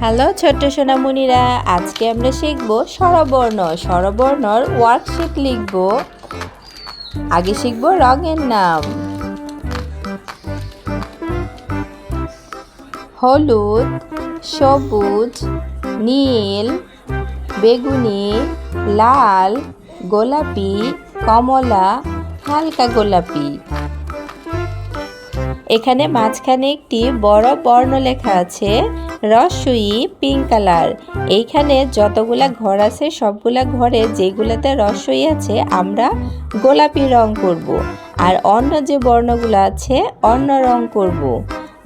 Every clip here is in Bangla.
হ্যালো ছোট্ট সোনামণিরা, আজকে আমরা শিখব স্বরবর্ণ। স্বরবর্ণর ওয়ার্কশিট লিখব। আগে শিখব রঙের নাম। হলুদ, সবুজ, নীল, বেগুনি, লাল, গোলাপি, কমলা, হালকা গোলাপি। এখানে মাঝখানে একটি বড় বর্ণ লেখা আছে। রসই পিঙ্ক কালার এইখানে যতগুলা ঘর আছে, সবগুলা ঘরে যেগুলাতে রসই আছে, আমরা গোলাপি রং করব। আর অন্য যে বর্ণগুলো আছে, অন্য রং করব।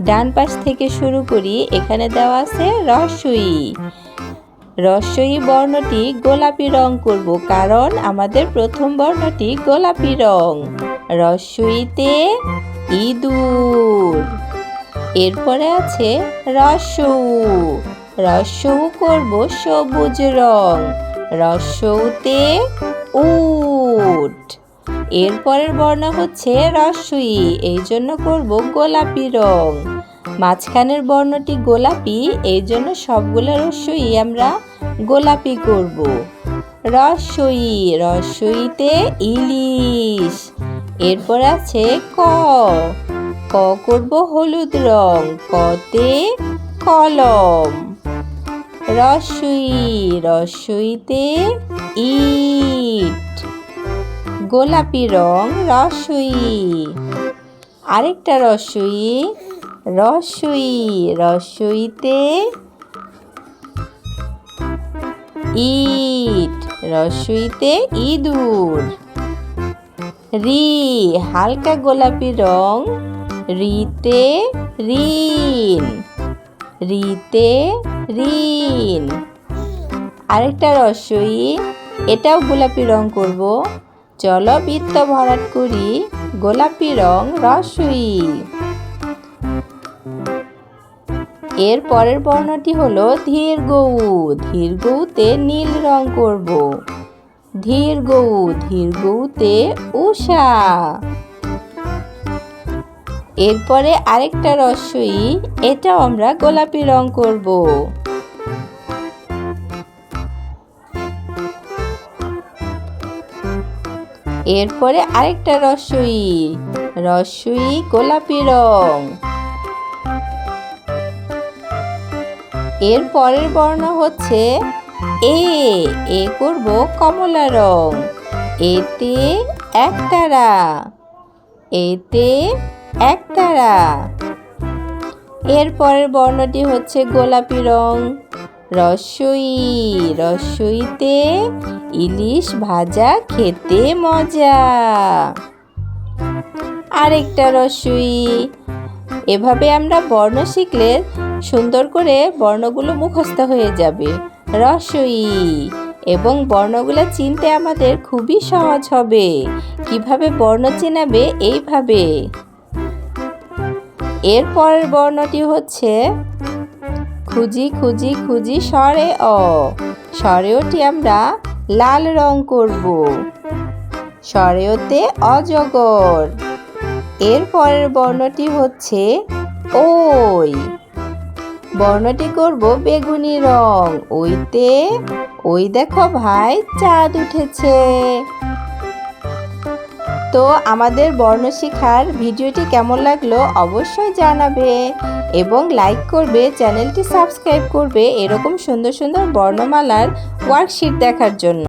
ডান পাশ থেকে শুরু করি, এখানে দেওয়া আছে রসই রসই বর্ণটি গোলাপি রং করব, কারণ আমাদের প্রথম বর্ণটি গোলাপি রং রসইতে ইঁদুর এরপরে আছে রসৌ। রসৌ করব সবুজ রং, রসৌতে উট। এরপরের বর্ণ হচ্ছে রসই এই জন্য করব গোলাপি রং। মাঝখানের বর্ণটি গোলাপি এই জন্য সবগুলো রসই আমরা গোলাপি করব। রসই, রসইতে ইলিশ। এরপর আছে ক ক করব হলুদ রং কতে কলম। রসই, রসইতে ইট। গোলাপি রং, রসই। আরেকটা রসই রসই, রসইতে ইট, রসইতে ইঁদুর। রি, হালকা গোলাপি রং রিতে ঋণ। রিতে ঋণ। আরেকটা রসই, এটাও গোলাপি রং করব। চলো বৃত্ত ভরাট করি, গোলাপি রং রসই। এর পরের বর্ণটি হলো ধীর গৌ ধীর গৌতে নীল রং করব। ধীর গৌ ধীর গৌতে উষা এরপরে আরেকটা রসই, এটাও আমরা গোলাপি রং করব। এরপরে আরেকটা রসই রসই গোলাপি রং। এর পরের বর্ণ হচ্ছে এ এ করব কমলা রং। এতে একতারা, এতে একতারা এর পরের বর্ণটি হচ্ছে গোলাপি রং। রসই, রসইতে ইলিশ ভাজা খেতে মজা। আরেকটা রসই। এভাবে আমরা বর্ণ শিখলে সুন্দর করে বর্ণগুলো মুখস্থ হয়ে যাবে। রসই, এবং বর্ণগুলো চিনতে আমাদের খুবই সহজ হবে। কীভাবে বর্ণ চেনাবে, এইভাবে। এর পরের বর্ণটি হচ্ছে, খুঁজি খুঁজি খুঁজি স্বরে অ। স্বরেওটি আমরা লাল রং করব। স্বরেওতে অজগর। এর পরের বর্ণটি হচ্ছে ওই বর্ণটি করব বেগুনি রং। ওইতে ওই দেখো ভাই চাঁদ উঠেছে। তো আমাদের বর্ণ শিখার ভিডিওটি কেমন লাগল অবশ্যই জানাবে এবং লাইক করবে, চ্যানেলটি সাবস্ক্রাইব করবে এরকম সুন্দর সুন্দর বর্ণমালার ওয়ার্কশিট দেখার জন্য।